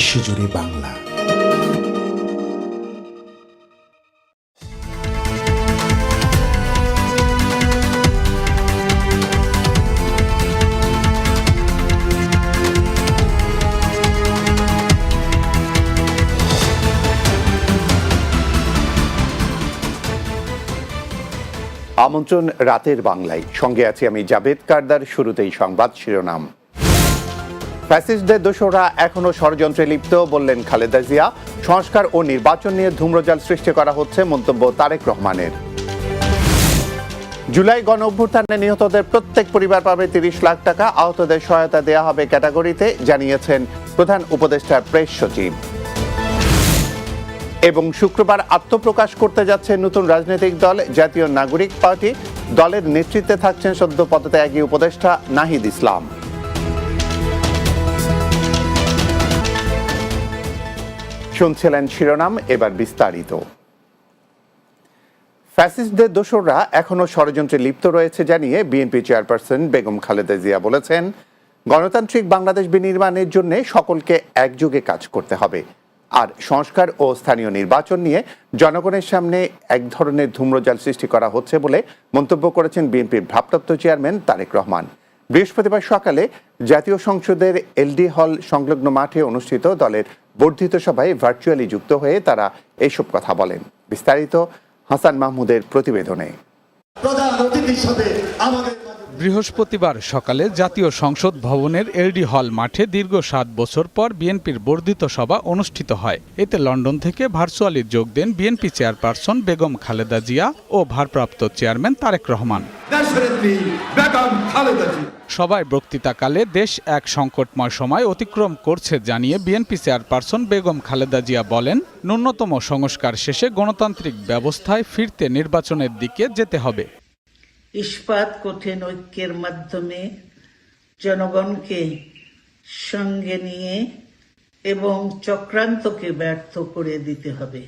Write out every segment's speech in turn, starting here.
বিশ্বজুড়ে বাংলা। আমন্ত্রণ রাতের বাংলায়। সঙ্গে আছি আমি জাভেদ কারদার শুরুতেই সংবাদ শিরোনাম। ফ্যাসিস্টদের দোষরা এখনও ষড়যন্ত্রে লিপ্ত, বললেন খালেদা জিয়া। সংস্কার ও নির্বাচন নিয়ে ধূম্রজাল সৃষ্টি করা হচ্ছে মন্তব্য তারেক রহমানের। জুলাই গণ অভ্যুত্থানে নিহতদের প্রত্যেক পরিবার পাবে তিরিশ লাখ টাকা। আহতদের সহায়তা দেয়া হবে ক্যাটাগরিতে, জানিয়েছেন প্রধান উপদেষ্টা প্রেস সচিব। এবং শুক্রবার আত্মপ্রকাশ করতে যাচ্ছে নতুন রাজনৈতিক দল, জাতীয় নাগরিক পার্টি। দলের নেতৃত্বে থাকছেন সদ্য পদত্যাগী উপদেষ্টা নাহিদ ইসলাম। শুনছিলেন শিরোনাম এবার বিস্তারিত। ফ্যাসিস্টদের দোসররা এখনও ষড়যন্ত্রে লিপ্ত রয়েছে জানিয়ে বিএনপি চেয়ারপারসন বেগম খালেদা জিয়া বলেছেন, গণতান্ত্রিক বাংলাদেশ বিনির্মাণের জন্য সকলকে একযোগে কাজ করতে হবে। আর সংস্কার ও স্থানীয় নির্বাচন নিয়ে জনগণের সামনে এক ধরনের ধূম্রজাল সৃষ্টি করা হচ্ছে বলে মন্তব্য করেছেন বিএনপির ভারপ্রাপ্ত চেয়ারম্যান তারেক রহমান। বৃহস্পতিবার সকালে জাতীয় সংসদের এলডি হল সংলগ্ন মাঠে অনুষ্ঠিত দলের বর্ধিত সভায় ভার্চুয়ালি যুক্ত হয়ে তারা এইসব কথা বলেন। বিস্তারিত হাসান মাহমুদের প্রতিবেদনে। প্রধান আমাদের বৃহস্পতিবার সকালে জাতীয় সংসদ ভবনের এলডি হল মাঠে দীর্ঘ সাত বছর পর বিএনপির বর্ধিত সভা অনুষ্ঠিত হয়। এতে লন্ডন থেকে ভার্চুয়ালি যোগ দেন বিএনপি চেয়ারপারসন বেগম খালেদা জিয়া ও ভারপ্রাপ্ত চেয়ারম্যান তারেক রহমান। সভায় বক্তৃতাকালে দেশ এক সংকটময় সময় অতিক্রম করছে জানিয়ে বিএনপি চেয়ারপারসন বেগম খালেদা জিয়া বলেন ন্যূনতম সংস্কার শেষে গণতান্ত্রিক ব্যবস্থায় ফিরতে নির্বাচনের দিকে যেতে হবে। ইস্পাত কঠিন ঐক্যের মাধ্যমে জনগণকে সঙ্গে নিয়ে এবং চক্রান্তকে ব্যর্থ করে দিতে হবে।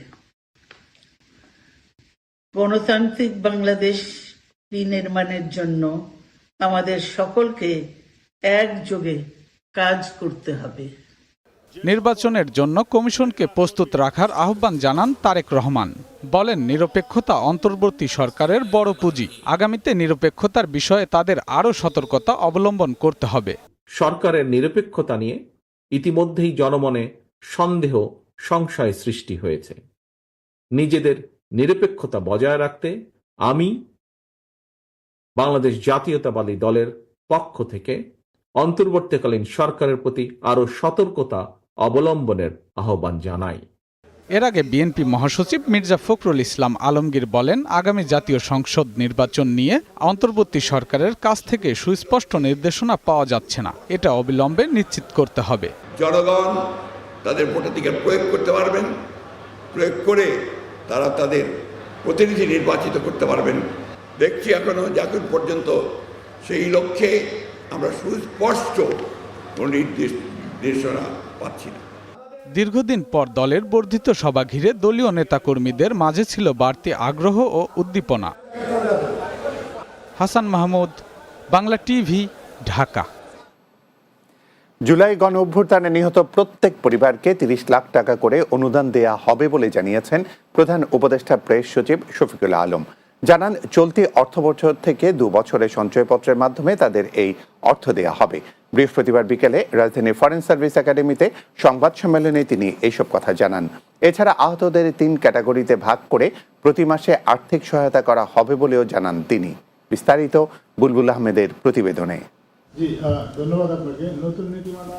গণতান্ত্রিক বাংলাদেশ বিনির্মাণের জন্য আমাদের সকলকে একযোগে কাজ করতে হবে। নির্বাচনের জন্য কমিশনকে প্রস্তুত রাখার আহ্বান জানান তারেক রহমান। বলেন, নিরপেক্ষতা অন্তর্বর্তী সরকারের বড় পুঁজি। আগামীতে নিরপেক্ষতার বিষয়ে তাদের আরও সতর্কতা অবলম্বন করতে হবে। সরকারের নিরপেক্ষতা নিয়ে ইতিমধ্যেই জনমনে সন্দেহ, সংশয় সৃষ্টি হয়েছে। নিজেদের নিরপেক্ষতা বজায় রাখতে আমি বাংলাদেশ জাতীয়তাবাদী দলের পক্ষ থেকে অন্তর্বর্তীকালীন সরকারের প্রতি আরও সতর্কতা অবলম্বনের আহ্বান জানাই এর আগে বিএনপি মহাসচিব মির্জা ফখরুল ইসলাম আলমগীর বলেন আগামী জাতীয় সংসদ নির্বাচন নিয়ে অন্তর্বর্তী সরকারের কাছ থেকে সুস্পষ্ট নির্দেশনা পাওয়া যাচ্ছে না। এটা অবিলম্বে নিশ্চিত করতে হবে। জনগণ তাদের ভোটাধিকার প্রয়োগ করতে পারবেন প্রয়োগ করে তারা তাদের প্রতিনিধি নির্বাচিত করতে পারবেন। দেখছি এখনও যখন পর্যন্ত সেই লক্ষ্যে আমরা সুস্পষ্ট নির্দেশ নির্দেশনা পাচ্ছি না দীর্ঘদিন পর দলের বর্ধিত সভা ঘিরে দলীয় নেতাকর্মীদের মাঝে ছিল বাড়তি আগ্রহ ও উদ্দীপনা। হাসান মাহমুদ বাংলা টিভি ঢাকা। জুলাই গণ অভ্যুত্থানে নিহত প্রত্যেক পরিবারকে তিরিশ লাখ টাকা করে অনুদান দেয়া হবে বলে জানিয়েছেন প্রধান উপদেষ্টা প্রেস সচিব শফিকুল আলম। জানান চলতি অর্থবছর থেকে দু বছরের সঞ্চয়পত্রের মাধ্যমে তাদের এই অর্থ দেয়া হবে। বৃহস্পতিবার বিকেলে রাজধানীর ফরেন সার্ভিস একাডেমিতে সংবাদ সম্মেলনে তিনি এইসব কথা জানান। এছাড়া আহতদের তিন ক্যাটাগরিতে ভাগ করে প্রতি মাসে আর্থিক সহায়তা করা হবে বলেও জানান তিনি। বিস্তারিত বুলবুল আহমেদের প্রতিবেদনে।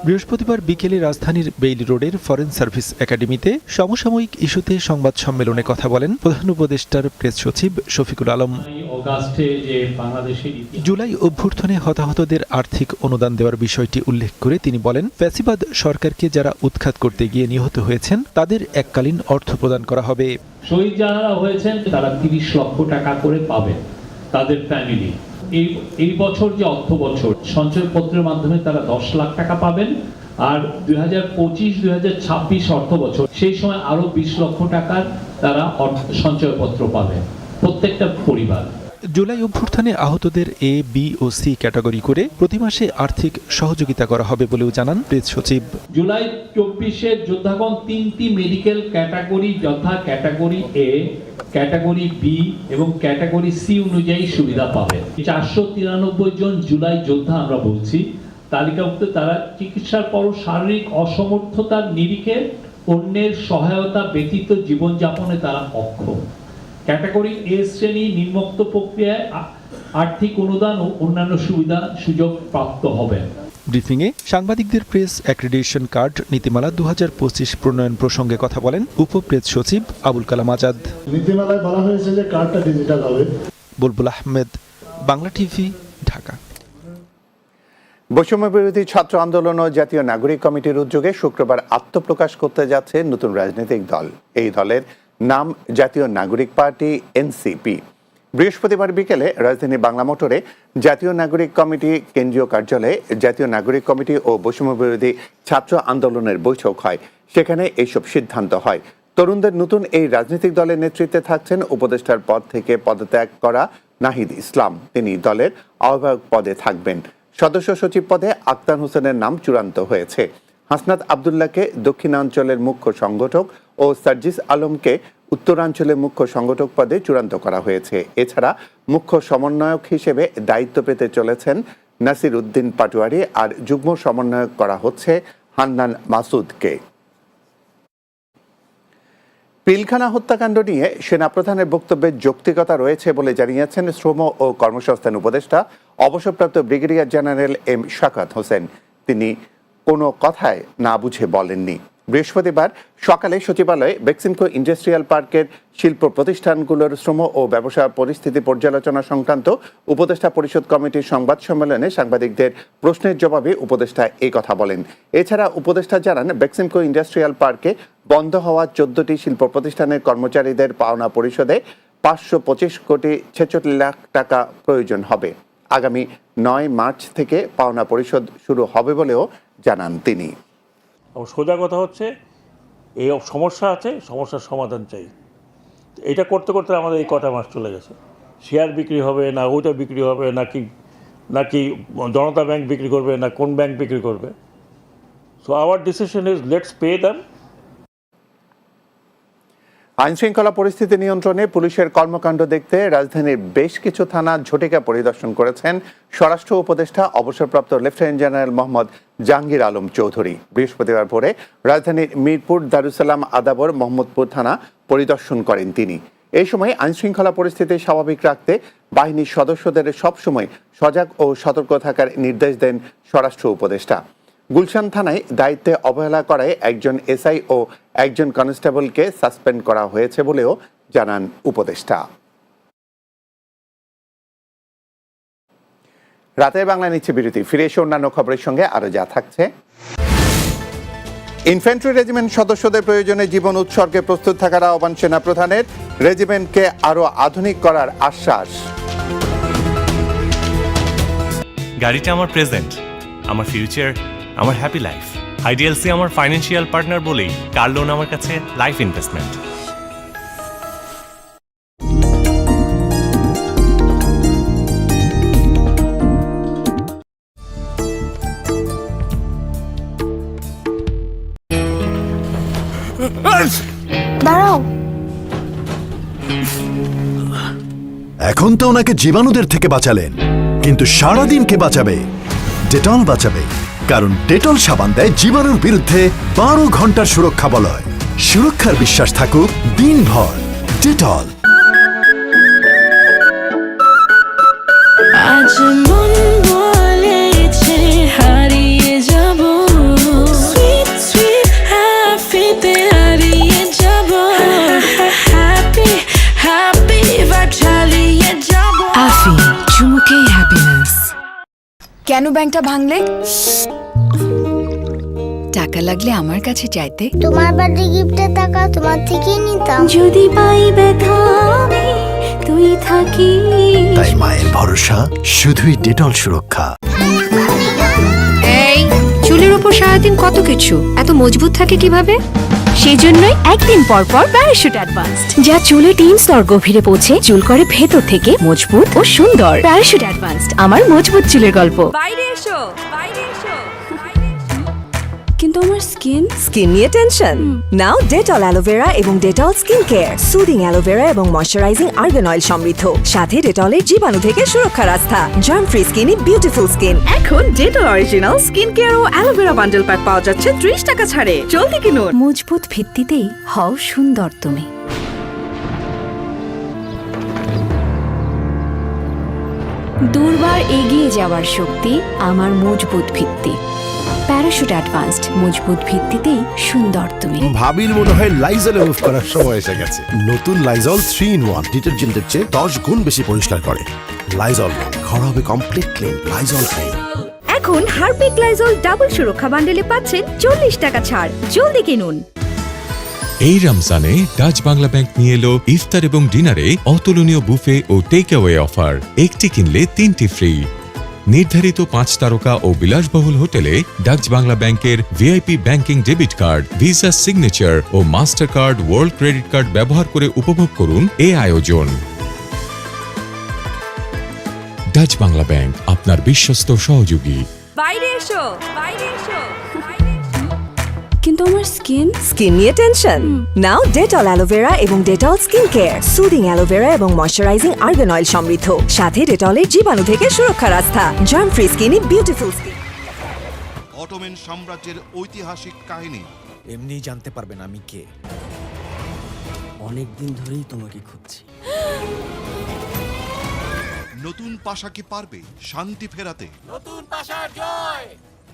বৃহস্পতিবার বিকেলে রাজধানীর বেইলি রোডের ফরেন সার্ভিস একাডেমিতে সমসাময়িক ইস্যুতে সংবাদ সম্মেলনে কথা বলেন প্রধান উপদেষ্টার প্রেস সচিব শফিকুল আলম। জুলাই অভ্যর্থনে হতাহতদের আর্থিক অনুদান দেওয়ার বিষয়টি উল্লেখ করে তিনি বলেন ফ্যাসিবাদ সরকারকে যারা উৎখাত করতে গিয়ে নিহত হয়েছেন তাদের এককালীন অর্থ প্রদান করা হবে। শহীদ যারা হয়েছেন তারা তিরিশ লক্ষ টাকা করে পাবেন তাদের ফ্যামিলি এই এই বছর যে অর্থ বছর, সঞ্চয়পত্রের মাধ্যমে তারা দশ লাখ টাকা পাবেন। আর দুই হাজার পঁচিশ, দুই হাজার ছাব্বিশ অর্থ বছর, সেই সময় আরও বিশ লক্ষ টাকার তারা সঞ্চয়পত্র পাবেন। প্রত্যেকটা পরিবার। জুলাই অভ্যুত্থানে আহতদের এ, বি ও সি ক্যাটাগরি করে প্রতি মাসে আর্থিক সহযোগিতা করা হবে বলেও জানান প্রেস সচিব। জুলাই চব্বিশের যোদ্ধাগণ তিনটি মেডিকেল ক্যাটাগরি, যথা ক্যাটাগরি এ, ক্যাটাগরি বি এবং ক্যাটাগরি সি অনুযায়ী সুবিধা পাবে। চারশো তিরানব্বই জন জুলাই যোদ্ধা আমরা বলছি। তালিকাভুক্ত তারা চিকিৎসার পর শারীরিক অসমর্থতার নিরিখে অন্যের সহায়তা ব্যতীত জীবনযাপনে তারা অক্ষম। ক্যাটাগরি এ শ্রেণি নিম্নোক্ত প্রক্রিয়ায় আর্থিক অনুদান ও অন্যান্য সুবিধা সুযোগ প্রাপ্ত হবেন ব্রিফিংয়ে সাংবাদিকদের প্রেস অ্যাক্রিডিটেশন কার্ড নীতিমালা দুহাজার পঁচিশ প্রণয়ন প্রসঙ্গে কথা বলেন উপপ্রেস সচিব আবুল কালাম আজাদ। নীতিমালায় বলা হয়েছে যে কার্ডটা ডিজিটাল হবে। বুলবুল আহমেদ বাংলা টিভি ঢাকা। বৈষম্য বিরোধী ছাত্র আন্দোলন ও জাতীয় নাগরিক কমিটির উদ্যোগে শুক্রবার আত্মপ্রকাশ করতে যাচ্ছে নতুন রাজনৈতিক দল। এই দলের নাম জাতীয় নাগরিক পার্টি, এনসিপি। বৃহস্পতিবার বিকেলে রাজধানী বাংলা মোটরে জাতীয় নাগরিক কমিটি, কেন্দ্রীয় কার্যালয়ে জাতীয় নাগরিক কমিটি ও বৈষম্য বিরোধী ছাত্র আন্দোলনের বৈঠক হয়। সেখানে এইসব সিদ্ধান্ত হয়। তরুণদের নতুন এই রাজনৈতিক দলের নেতৃত্বে থাকছেন উপদেষ্টার পদ থেকে পদত্যাগ করা নাহিদ ইসলাম। তিনি দলের আহ্বায়ক পদে থাকবেন। সদস্য সচিব পদে আক্তার হোসেনের নাম চূড়ান্ত হয়েছে। হাসনাত আবদুল্লাহকে দক্ষিণাঞ্চলের মুখ্য সংগঠক ও সার্জিস আলমকে উত্তরাঞ্চলের মুখ্য সংগঠক পদে চূড়ান্ত করা হয়েছে। এছাড়া মুখ্য সমন্বয়ক হিসেবে দায়িত্ব পেতে চলেছেন নাসির উদ্দিন পাটোয়ারি আর যুগ্ম সমন্বয়ক করা হচ্ছে হান্নান মাসুদকে। পিলখানা হত্যাকাণ্ড নিয়ে সেনাপ্রধানের বক্তব্যে যৌক্তিকতা রয়েছে বলে জানিয়েছেন শ্রম ও কর্মসংস্থান উপদেষ্টা, অবসরপ্রাপ্ত brigadier general M Shakhawat Hossain. তিনি কোনো কথায় না বুঝে বলেননি। বৃহস্পতিবার সকালে সচিবালয়ে বেক্সিমকো ইন্ডাস্ট্রিয়াল পার্কের শিল্প প্রতিষ্ঠানগুলোর শ্রম ও ব্যবসা পরিস্থিতি পর্যালোচনা সংক্রান্ত উপদেষ্টা পরিষদ কমিটির সংবাদ সম্মেলনে সাংবাদিকদের প্রশ্নের জবাবে উপদেষ্টা এই কথা বলেন। এছাড়া উপদেষ্টা জানান বেক্সিমকো ইন্ডাস্ট্রিয়াল পার্কে বন্ধ হওয়া চোদ্দটি শিল্প প্রতিষ্ঠানের কর্মচারীদের পাওনা পরিশোধে পাঁচশো পঁচিশ কোটি ছেচল্লিশ লাখ টাকা প্রয়োজন হবে। আগামী নয় মার্চ থেকে পাওনা পরিশোধ শুরু হবে বলেও জানান তিনি। এবং সোজা কথা হচ্ছে, এই সমস্যা আছে, সমস্যার সমাধান চাই। এটা করতে করতে আমাদের এই কটা মাস চলে গেছে। শেয়ার বিক্রি হবে না ওইটা বিক্রি হবে নাকি নাকি জনতা ব্যাংক বিক্রি করবে, না কোন ব্যাংক বিক্রি করবে। So our decision is let's pay them আইন শৃঙ্খলা পরিস্থিতি নিয়ন্ত্রণে পুলিশের কর্মকাণ্ড দেখতে রাজধানীর বেশ কিছু থানা ঝটিকা পরিদর্শন করেছেন। স্বরাষ্ট্র উপদেষ্টা, অবসরপ্রাপ্ত লেফটেন্যান্ট জেনারেল মোহাম্মদ জাহাঙ্গীর আলম চৌধুরী। বৃহস্পতিবার ভোরে রাজধানীর মিরপুর দারুসালাম আদাবর মোহাম্মদপুর থানা পরিদর্শন করেন তিনি। এই সময় আইনশৃঙ্খলা পরিস্থিতি স্বাভাবিক রাখতে বাহিনীর সদস্যদের সবসময় সজাগ ও সতর্ক থাকার নির্দেশ দেন স্বরাষ্ট্র উপদেষ্টা। গুলশান থানায় দায়িত্বে অবহেলা করায় একজন এসআই ও একজন কনস্টেবলকে সাসপেন্ড করা হয়েছে বলেও জানান উপদেষ্টা। রাতের বাংলা নিচ্ছে বিরতি। ফিরে এসে অন্যান্য খবরের সঙ্গে আরও যা থাকছে। ইনফ্যান্ট্রি রেজিমেন্ট সদস্যদের প্রয়োজনে জীবন উৎসর্গে প্রস্তুত থাকার আহ্বান সেনা প্রধানের রেজিমেন্টকে আরও আধুনিক করার আশ্বাস। গাড়িটা আমার প্রেজেন্ট আমার ফিউচার আমার হ্যাপি লাইফ আইডিএলসি আমার ফাইন্যান্সিয়াল পার্টনার বলেই কার লোন আমার কাছে লাইফ ইনভেস্টমেন্ট এখন তো ওনাকে জীবাণুদের থেকে বাঁচালেন। কিন্তু সারাদিন কে বাঁচাবে? ডেটল বাঁচাবে। কারণ ডেটল সাবান দেয় জীবাণুর বিরুদ্ধে বারো ঘণ্টার সুরক্ষা বলয়। সুরক্ষার বিশ্বাস থাকুক দিনভর। ডেটল। আজ মন কেন ব্যাংকটা ভাঙলে? টাকা লাগলে আমার কাছে চাইতে। তোমার বার্থডে গিফটের টাকা তোমার থেকেই নিতাম। যদি পাই ব্যথা আমি তুই থাকি তাই মায়ের ভরসা শুধুই ডেটল সুরক্ষা। এই চুলের উপর সারাদিন কত কিছু? এত মজবুত থাকে কীভাবে? সেই জন্যই একদিন পর পর প্যারাশুট অ্যাডভান্সড যা চুলে তিন স্তর গভীরে পৌঁছে চুল করে ভেতর থেকে মজবুত ও সুন্দর। প্যারাশুট অ্যাডভান্সড আমার মজবুত চুলের গল্প। বাইরে আমার স্কিন স্কিন নিয়ে টেনশন নাও ডেটল অ্যালোভেরা এবং Dettol skin care soothing aloe vera এবং ময়শ্চারাইজিং আর্গান অয়েল সমৃদ্ধ। সাথে ডেটলের জীবাণু থেকে সুরক্ষার আস্থা। জার্ম ফ্রি স্কিনে বিউটিফুল স্কিন এখন ডেটল অরিজিনাল স্কিন কেয়ার ও অ্যালোভেরা বান্ডেল প্যাক পাওয়া যাচ্ছে ত্রিশ টাকা ছাড়ে। জলদি কিনুন। মজবুত ভিত্তিতেই হও সুন্দর তুমি। দুর্বার এগিয়ে যাওয়ার শক্তি আমার মজবুত ভিত্তি। প্যারাশুট অ্যাডভান্সড মজবুত ভিত্তিতেই সুন্দর তুমি। ভাবির মনে হয় লাইজলে মুভ করার সময় এসে গেছে। নতুন লাইজল থ্রি ইন ওয়ান ডিটারজেন্টের চেয়ে দশ গুণ বেশি পরিষ্কার করে। লাইজল ঘর হবে কমপ্লিট ক্লিন লাইজল ক্লিন এখন হারপিক লাইজল ডাবল সুরক্ষা বান্ডেলে পাচ্ছেন চল্লিশ টাকা ছাড়। জলদি কিনুন। এই রমজানে ডাচ বাংলা ব্যাংক নিয়ে এলো ইফতার এবং ডিনারে অতুলনীয় বুফে ও টেক অ্যাওয়ে অফার। একটি কিনলে তিনটি ফ্রি। নির্ধারিত পাঁচ তারকা ও বিলাসবহুল হোটেলে ডাচ বাংলা ব্যাংকের VIP banking debit card, visa signature ও master card world credit card ব্যবহার করে উপভোগ করুন এ আয়োজন। ডাচ বাংলা ব্যাংক, আপনার বিশ্বস্ত সহযোগী। বাইরে এসো বাইরে এসো। কিন্তু আমার স্কিন স্কিন নিয়ে টেনশন নাও ডেটল অ্যালোভেরা এবং Dettol skin care soothing aloe এবং ময়শ্চারাইজিং আর্গান অয়েল সমৃদ্ধ। সাথে ডেটলের জীবাণু থেকে সুরক্ষার আস্থা। জার্ম ফ্রি স্কিনে বিউটিফুল স্কিন অটোমেন সাম্রাজ্যের ঐতিহাসিক কাহিনী। এমনি জানতে পারবেন আমি কে। অনেক দিন ধরেই তোমাকে খুঁজছি। নতুন পাশা কি পারবে? শান্তি ফেরাতে।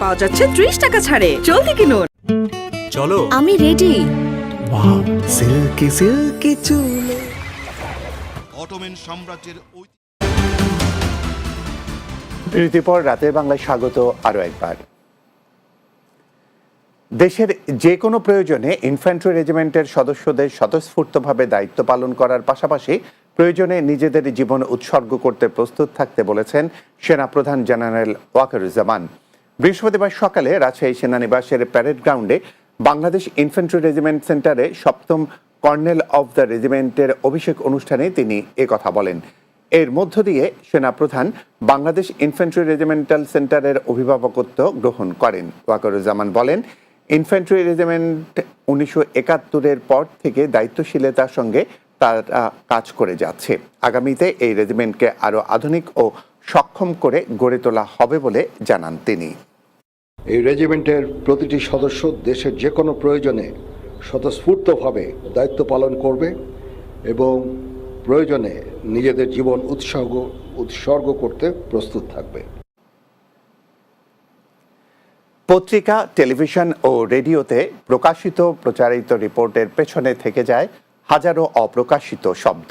পাওয়া যাচ্ছে ত্রিশ টাকা ছাড়ে। জলদি কিনুন। চলো। আমি রেডি। সিল্কি সিল্কি চুলে। অটোমেন সাম্রাজ্যের বিরতির পর রাতের বাংলায় স্বাগত আরও একবার। দেশের যে কোনো প্রয়োজনে ইনফ্যান্ট্রি রেজিমেন্টের সদস্যদের স্বতঃস্ফূর্তভাবে দায়িত্ব পালন করার পাশাপাশি প্রয়োজনে নিজেদের জীবন উৎসর্গ করতে প্রস্তুত থাকতে বলেছেন সেনাপ্রধান জেনারেল ওয়াকারুজ্জামান। বৃহস্পতিবার সকালে রাজশাহী সেনানিবাসের প্যারেড গ্রাউন্ডে বাংলাদেশ ইনফ্যান্ট্রি রেজিমেন্ট সেন্টারে সপ্তম কর্নেল অব দ্য রেজিমেন্টের অভিষেক অনুষ্ঠানে তিনি কথা বলেন। এর মধ্য দিয়ে সেনাপ্রধান বাংলাদেশ ইনফ্যান্ট্রি রেজিমেন্টাল সেন্টারের অভিভাবকত্ব গ্রহণ করেন। ওয়াকারুজ্জামান বলেন, ইনফ্যান্ট্রি রেজিমেন্ট উনিশশো একাত্তরের পর থেকে দায়িত্বশীলতার সঙ্গে তারা কাজ করে যাচ্ছে। আগামীতে এই রেজিমেন্টকে আরও আধুনিক ও সক্ষম করে গড়ে তোলা হবে বলে জানান তিনি। এই রেজিমেন্টের প্রতিটি সদস্য দেশের যে কোনো প্রয়োজনে স্বতঃস্ফূর্তভাবে দায়িত্ব পালন করবে এবং প্রয়োজনে নিজেদের জীবন উৎসর্গ উৎসর্গ করতে প্রস্তুত থাকবে। পত্রিকা, টেলিভিশন ও রেডিওতে প্রকাশিত প্রচারিত রিপোর্টের পেছনে থেকে যায় হাজারো অপ্রকাশিত শব্দ,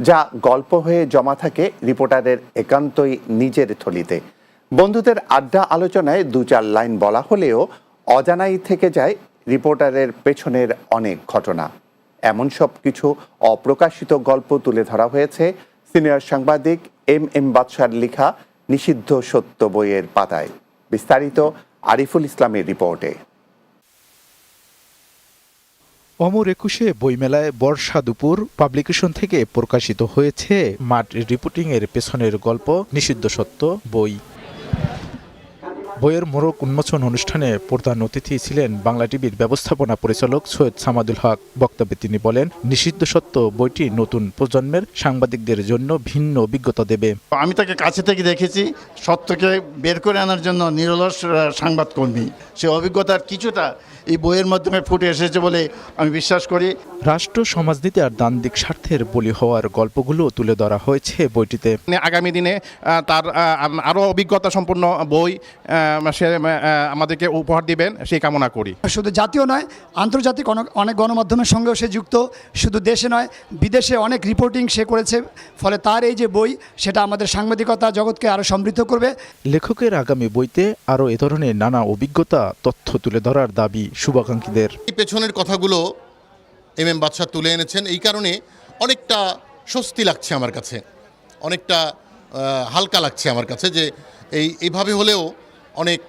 যা গল্প হয়ে জমা থাকে রিপোর্টারের একান্তই নিজের থলিতে। বন্ধুদের আড্ডা আলোচনায় দু চার লাইন বলা হলেও অজানাই থেকে যায় রিপোর্টারের পেছনের অনেক ঘটনা। এমন সব কিছু অপ্রকাশিত গল্প তুলে ধরা হয়েছে সিনিয়র সাংবাদিক এম এম বাদশার লেখা নিষিদ্ধ সত্য বইয়ের পাতায়। বিস্তারিত আরিফুল ইসলামের রিপোর্টে। অমর একুশে বইমেলায় বর্ষা দুপুর পাবলিকেশন থেকে প্রকাশিত হয়েছে মাঠ রিপোর্টিং এর পেছনের গল্প, নিষিদ্ধ সত্য বই। বইয়ের মোড়ক উন্মোচন অনুষ্ঠানে প্রধান অতিথি ছিলেন বাংলা টিভির ব্যবস্থাপনা পরিচালক সৈয়দ সামাদুল হক। বক্তব্যে তিনি বলেন নিষিদ্ধ সত্য বইটি নতুন প্রজন্মের সাংবাদিকদের জন্য ভিন্ন অভিজ্ঞতা দেবে। আমি তাকে কাছে থেকে দেখেছি সত্যকে বের করে আনার জন্য নিরলস সাংবাদকর্মী। সে অভিজ্ঞতার কিছুটা এই বইয়ের মাধ্যমে ফুটে এসেছে বলে আমি বিশ্বাস করি। রাষ্ট্র সমাজনীতি আর দান্দিক স্বার্থের বলি হওয়ার গল্পগুলো তুলে ধরা হয়েছে বইটিতে। আগামী দিনে তার আরও অভিজ্ঞতা সম্পন্ন বই সে আমাদেরকে উপহার দিবেন সেই কামনা করি। শুধু জাতীয় নয় আন্তর্জাতিক অনেক অনেক গণমাধ্যমের সঙ্গেও সে যুক্ত শুধু দেশে নয় বিদেশে অনেক রিপোর্টিং সে করেছে ফলে তার এই যে বই সেটা আমাদের সাংবাদিকতা জগৎকে আরও সমৃদ্ধ করবে। লেখকের আগামী বইতে আরও এ ধরনের নানা অভিজ্ঞতা তথ্য তুলে ধরার দাবি শুভাকাঙ্ক্ষীদের। এই পেছনের কথাগুলো এম এম বাদশাহ তুলে এনেছেন এই কারণে অনেকটা স্বস্তি লাগছে আমার কাছে। অনেকটা হালকা লাগছে আমার কাছে যে এই এইভাবে হলেও অনেক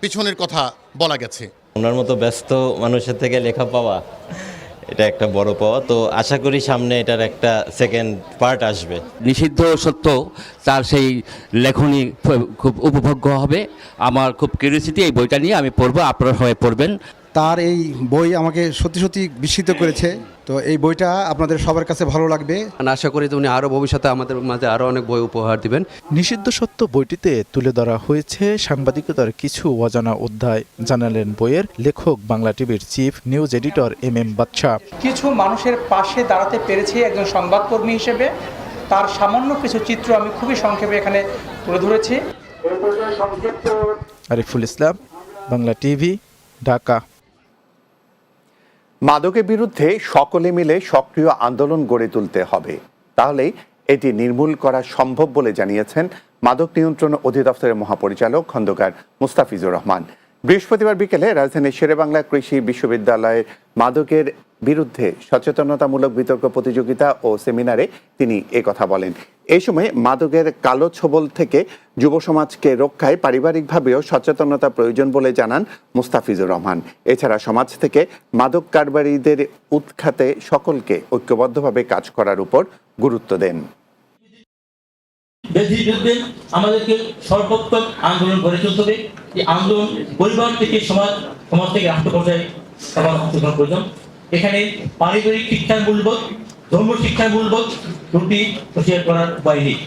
পিছনের কথা বলা গেছে। ওনার মতো ব্যস্ত মানুষের থেকে লেখা পাওয়া এটা একটা বড় পাওয়া। তো আশা করি সামনে এটার একটা সেকেন্ড পার্ট আসবে। নিষিদ্ধ সত্য তার সেই লেখনী খুব উপভোগ্য হবে। আমার খুব কিউরিয়াসিটি এই বইটা নিয়ে আমি পড়ব আপনারা সবাই পড়বেন। তার এই বই আমাকে সত্যি সত্যি বিস্মিত করেছে। তো এই বইটা আপনাদের সবার কাছে ভালো লাগবে? আশা করি উনি আরও ভবিষ্যতে আমাদের মাঝে আরও অনেক বই উপহার দিবেন। নিষিদ্ধ সত্য বইটিতে তুলে ধরা হয়েছে সাংবাদিকতার কিছু অজানা অধ্যায় জানালেন বইয়ের লেখক বাংলা টিভির chief news editor M M Badshah. কিছু মানুষের পাশে দাঁড়াতে পেরেছি একজন সংবাদকর্মী হিসেবে। তার সামান্য কিছু চিত্র আমি খুবই সংক্ষেপে এখানে তুলে ধরেছি। আরিফুল ইসলাম বাংলা টিভি ঢাকা। মাদকের বিরুদ্ধে সকলে মিলে সক্রিয় আন্দোলন গড়ে তুলতে হবে। তাহলে এটি নির্মূল করা সম্ভব বলে জানিয়েছেন মাদক নিয়ন্ত্রণ অধিদপ্তরের মহাপরিচালক খন্দকার মুস্তাফিজুর রহমান। বৃহস্পতিবার বিকেলে রাজধানীর শেরেবাংলা কৃষি বিশ্ববিদ্যালয়ের মাদকের বিরুদ্ধে সচেতনতামূলক বিতর্ক প্রতিযোগিতা ও সেমিনারে তিনি কথা বলেন। এই সময় মাদকের কালো ছবল থেকে যুব সমাজকে রক্ষায় পারিবারিকভাবেও সচেতনতা প্রয়োজন বলে জানান মুস্তাফিজুর রহমান। এছাড়া সমাজ থেকে মাদক কারবারিদের উৎখাতে সকলকে ঐক্যবদ্ধভাবে কাজ করার উপর গুরুত্ব দেন। ব্যাধির বিরুদ্ধে আমাদেরকে সর্বোত্তম আন্দোলন গড়ে তুলতে হবে। এই আন্দোলন পরিবার থেকে সমাজ সমাজ থেকে রাষ্ট্র পর্যায়ে সবার অংশগ্রহণ প্রয়োজন। এখানে পারিবারিক শিক্ষার মূলবোধ, ধর্ম শিক্ষার মূলবোধ দুটি প্রচার করার উপায় নেই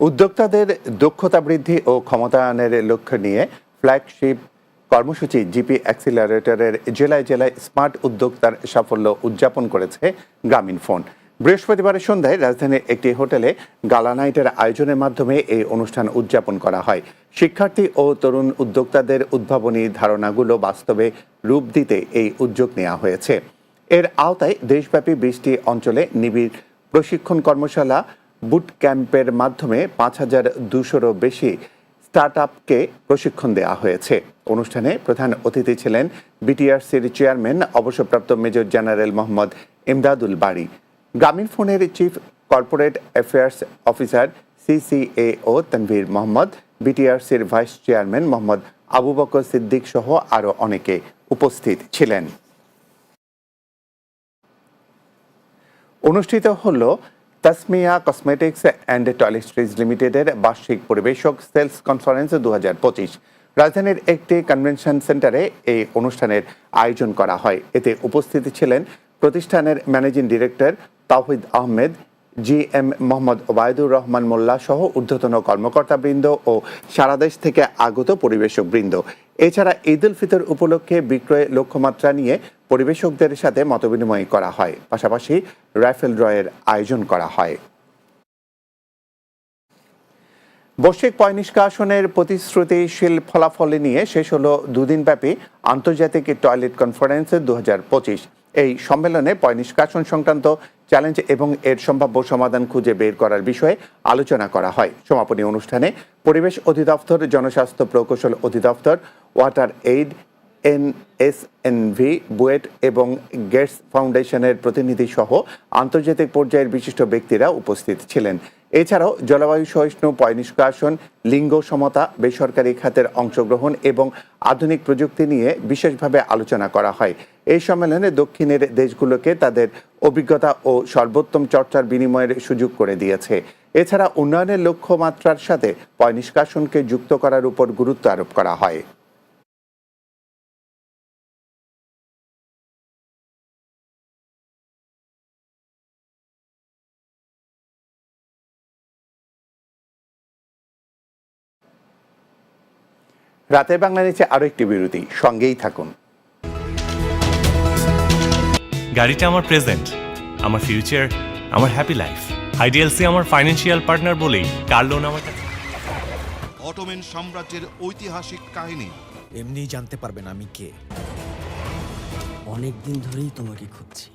উদ্যোক্তাদের দক্ষতা বৃদ্ধি ও ক্ষমতায়নের লক্ষ্য নিয়ে ফ্ল্যাগশিপ কর্মসূচি জিপি অ্যাক্সিলারেটরের জেলায় জেলায় স্মার্ট উদ্যোক্তার সাফল্য উদযাপন করেছে গ্রামীণ ফোন। বৃহস্পতিবার সন্ধ্যায় রাজধানীর একটি হোটেলে গালা নাইটের আয়োজনের মাধ্যমে এই অনুষ্ঠান উদযাপন করা হয়। শিক্ষার্থী ও তরুণ উদ্যোক্তাদের উদ্ভাবনী ধারণাগুলো বাস্তবে রূপ দিতে এই উদ্যোগ নেওয়া হয়েছে। এর আওতায় দেশব্যাপী বৃষ্টি অঞ্চলে নিবিড় প্রশিক্ষণ কর্মশালা বুট ক্যাম্পের মাধ্যমে পাঁচ হাজার দুশোরও বেশি স্টার্ট আপকে প্রশিক্ষণ দেওয়া হয়েছে। অনুষ্ঠানে প্রধান অতিথি ছিলেন বিটিআরসির চেয়ারম্যান, অবসরপ্রাপ্ত মেজর জেনারেল মোহাম্মদ ইমদাদুল বাড়ি গ্রামীণ ফোনের chief corporate affairs officer CCAO Tanvir Mohammad বিটিআরসির ভাইস চেয়ারম্যান মোহাম্মদ আবু বকর সিদ্দিক সহ আরও অনেকে উপস্থিত ছিলেন। অনুষ্ঠিত হল তাসমিয়া কসমেটিক্স অ্যান্ড টয়লেট্রিজ লিমিটেডের বার্ষিক পরিবেশক সেলস কনফারেন্স দু হাজার পঁচিশ। রাজধানীর একটি কনভেনশন সেন্টারে এই অনুষ্ঠানের আয়োজন করা হয়। এতে উপস্থিত ছিলেন প্রতিষ্ঠানের managing director Tahid Ahmed, G M Mohammad Obaidur Rahman Molla সহ ঊর্ধ্বতন কর্মকর্তাবৃন্দ ও সারা দেশ থেকে আগত পরিবেশক বৃন্দ এছাড়া ঈদ উল ফিতর উপলক্ষে বিক্রয় লক্ষ্যমাত্রা নিয়ে পরিবেশকদের সাথে মতবিনিময় করা হয়। পাশাপাশি রাইফেল ড্রয়ের আয়োজন করা হয়। বৈশ্বিক পয় নিষ্কাশনের প্রতিশ্রুতিশীল ফলাফল নিয়ে শেষ হলো দুদিনব্যাপী আন্তর্জাতিক টয়লেট কনফারেন্স দু হাজার পঁচিশ। এই সম্মেলনে পয় নিষ্কাশন সংক্রান্ত চ্যালেঞ্জ এবং এর সম্ভাব্য সমাধান খুঁজে বের করার বিষয়ে আলোচনা করা হয়। সমাপনী অনুষ্ঠানে পরিবেশ অধিদপ্তর, জনস্বাস্থ্য প্রকৌশল অধিদপ্তর, ওয়াটার এইড, এনএসএনভি, বুয়েট এবং গেটস ফাউন্ডেশনের প্রতিনিধি সহ আন্তর্জাতিক পর্যায়ের বিশিষ্ট ব্যক্তিরা উপস্থিত ছিলেন। এছাড়াও জলবায়ু সহিষ্ণু পয় নিষ্কাশন, লিঙ্গ সমতা, বেসরকারি খাতের অংশগ্রহণ এবং আধুনিক প্রযুক্তি নিয়ে বিশেষভাবে আলোচনা করা হয়। এই সম্মেলনে দক্ষিণের দেশগুলোকে তাদের অভিজ্ঞতা ও সর্বোত্তম চর্চার বিনিময়ের সুযোগ করে দিয়েছে। এছাড়া উন্নয়নের লক্ষ্যমাত্রার সাথে পয় নিষ্কাশনকে যুক্ত করার উপর গুরুত্ব আরোপ করা হয়। রাতের বাংলা নিচে আরও একটি বিরতি। সঙ্গেই থাকুন। গাড়িটা আমার প্রেজেন্ট আমার ফিউচার আমার হ্যাপি লাইফ। আইডিএলসি আমার ফাইন্যান্সিয়াল পার্টনার বলেই কার লোন আমার কাছে? অটোমেন সাম্রাজ্যের ঐতিহাসিক কাহিনী। এমনিই জানতে পারবেন আমি কে। অনেক দিন ধরেই তোমাকে খুঁজছি।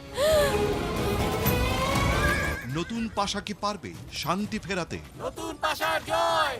নতুন পাশা কি পারবে শান্তি ফেরাতে? নতুন পাশার জয়!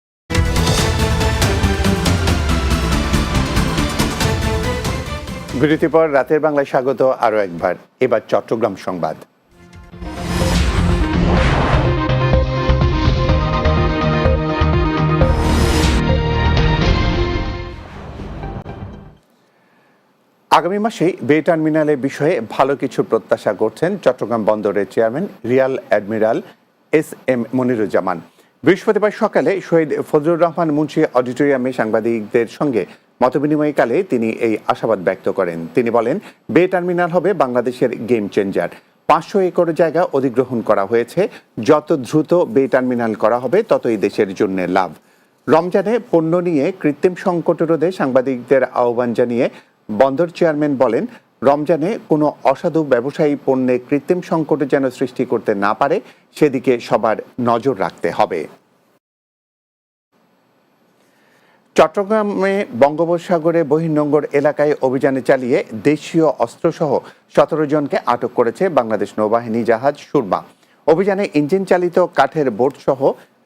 বিরতির পর রাতের বাংলায় স্বাগত আরও একবার। এবার চট্টগ্রাম সংবাদ। আগামী মাসেই বে টার্মিনালের বিষয়ে ভালো কিছু প্রত্যাশা করছেন চট্টগ্রাম বন্দরের chairman rear admiral S M Moniruzzaman. বৃহস্পতিবার সকালে শহীদ ফজলুর রহমান মুন্সি অডিটোরিয়ামে সাংবাদিকদের সঙ্গে মতবিনিময়কালে তিনি এই আশাবাদ ব্যক্ত করেন। তিনি বলেন, বে টার্মিনাল হবে বাংলাদেশের গেম চেঞ্জার। পাঁচশো একর জায়গা অধিগ্রহণ করা হয়েছে। যত দ্রুত বে টার্মিনাল করা হবে, ততই দেশের জন্য লাভ। রমজানে পণ্য নিয়ে কৃত্রিম সংকট রোধে সাংবাদিকদের আহ্বান জানিয়ে বন্দর চেয়ারম্যান বলেন, রমজানে কোনো অসাধু ব্যবসায়ী পণ্যে কৃত্রিম সংকট যেন সৃষ্টি করতে না পারে, সেদিকে সবার নজর রাখতে হবে। চট্টগ্রামে বঙ্গোপসাগরে বহির্নোঙ্গর এলাকায় অভিযানে চালিয়ে দেশীয় অস্ত্রসহ সতেরো জনকে আটক করেছে বাংলাদেশ নৌবাহিনী জাহাজ সুরমা। অভিযানে ইঞ্জিন চালিত কাঠের বোট সহ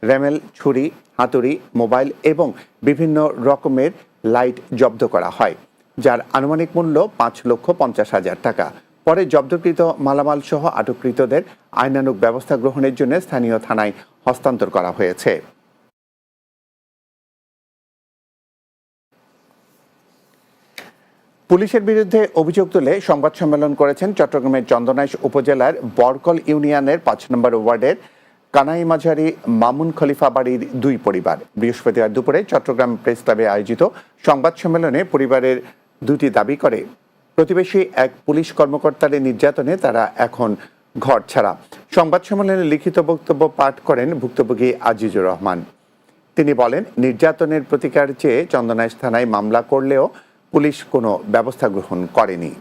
রেমেল ছুরি, হাতুড়ি, মোবাইল এবং বিভিন্ন রকমের লাইট জব্দ করা হয়, যার আনুমানিক মূল্য পাঁচ লক্ষ পঞ্চাশ হাজার টাকা। পরে জব্দকৃত মালামাল সহ আটককৃতদের আইনানুক ব্যবস্থা গ্রহণের জন্য স্থানীয় থানায় হস্তান্তর করা হয়েছে। পুলিশের বিরুদ্ধে অভিযোগ তুলে সংবাদ সম্মেলন করেছেন চট্টগ্রামের চন্দনাইশ উপজেলার বরকল ইউনিয়নের পাঁচ নম্বর ওয়ার্ডের কানাই মাঝারি মামুন খলিফা বাড়ির দুই পরিবার। বৃহস্পতিবার দুপুরে চট্টগ্রাম প্রেস ক্লাবে আয়োজিত সংবাদ সম্মেলনে পরিবারের দুটি দাবি করে, প্রতিবেশী এক পুলিশ কর্মকর্তার নির্যাতনে তারা এখন ঘর ছাড়া। সংবাদ সম্মেলনে লিখিত বক্তব্য পাঠ করেন ভুক্তভোগী আজিজুর রহমান। তিনি বলেন, নির্যাতনের প্রতিকার চেয়ে চন্দনাইশ থানায় মামলা করলেও পুলিশ কোনো ব্যবস্থা গ্রহণ করেনি।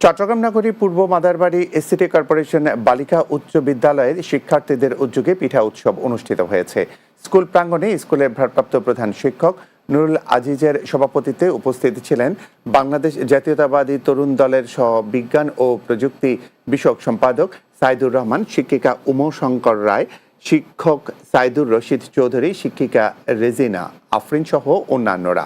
চট্টগ্রাম নগরী পূর্ব মাদারবাড়ি এসিটি কর্পোরেশন বালিকা উচ্চ বিদ্যালয়ের শিক্ষার্থীদের উদ্যোগে পিঠা উৎসব অনুষ্ঠিত হয়েছে। স্কুল প্রাঙ্গণে স্কুলের ভারপ্রাপ্ত প্রধান শিক্ষক নুরুল আজিজের সভাপতিত্বে উপস্থিত ছিলেন বাংলাদেশ জাতীয়তাবাদী তরুণ দলের সহ বিজ্ঞান ও প্রযুক্তি বিষয়ক সম্পাদক সাইদুর রহমান, শিক্ষিকা উমো শঙ্কর রায় শিক্ষক সাইদুর রশিদ চৌধুরী, শিক্ষিকা রেজিনা আফরিন সহ অন্যান্যরা।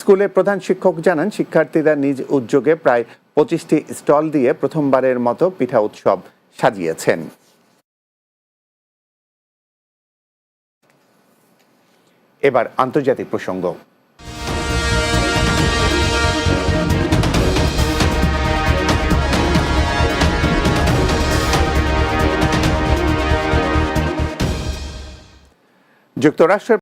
স্কুলের প্রধান শিক্ষক জানান, শিক্ষার্থীরা নিজ উদ্যোগে প্রায় পঁচিশটি স্টল দিয়ে প্রথমবারের মতো পিঠা উৎসব সাজিয়েছেন। এবার আন্তর্জাতিক প্রসঙ্গ। যুক্তরাষ্ট্রের